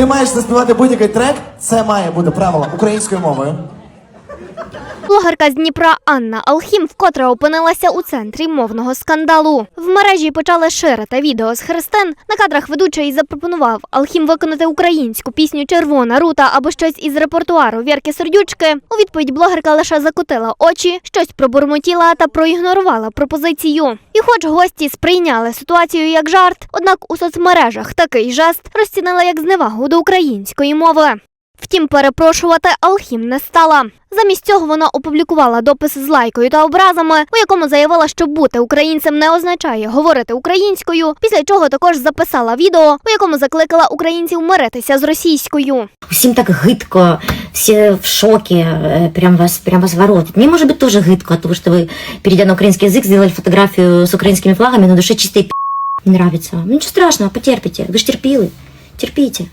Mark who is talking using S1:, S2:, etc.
S1: Ти маєш заспівати будь-який трек, це має бути правило українською мовою.
S2: Блогерка з Дніпра Анна Алхім вкотре опинилася у центрі мовного скандалу. В мережі почали ширити відео з хрестин. На кадрах ведучий запропонував Алхім виконати українську пісню Червона рута або щось із репертуару Вірки Сердючки. У відповідь блогерка лише закотила очі, щось пробурмотіла та проігнорувала пропозицію. І, хоч гості сприйняли ситуацію як жарт, однак у соцмережах такий жест розцінили як зневагу до української мови. Втім, перепрошувати Алхім не стала. Замість цього вона опублікувала допис з лайкою та образами, у якому заявила, що бути українцем не означає говорити українською. Після чого також записала відео, у якому закликала українців миритися з російською.
S3: Всім так гидко, все в шоке, э, прям вас, прям вас воротит. Мне, может быть, тоже гидко от того, что вы, перейдя на украинский язык, сделали фотографию с украинскими флагами, на душе чистый пи*** не нравится. Ну, ничего страшного, потерпите. Вы же терпилы. Терпите.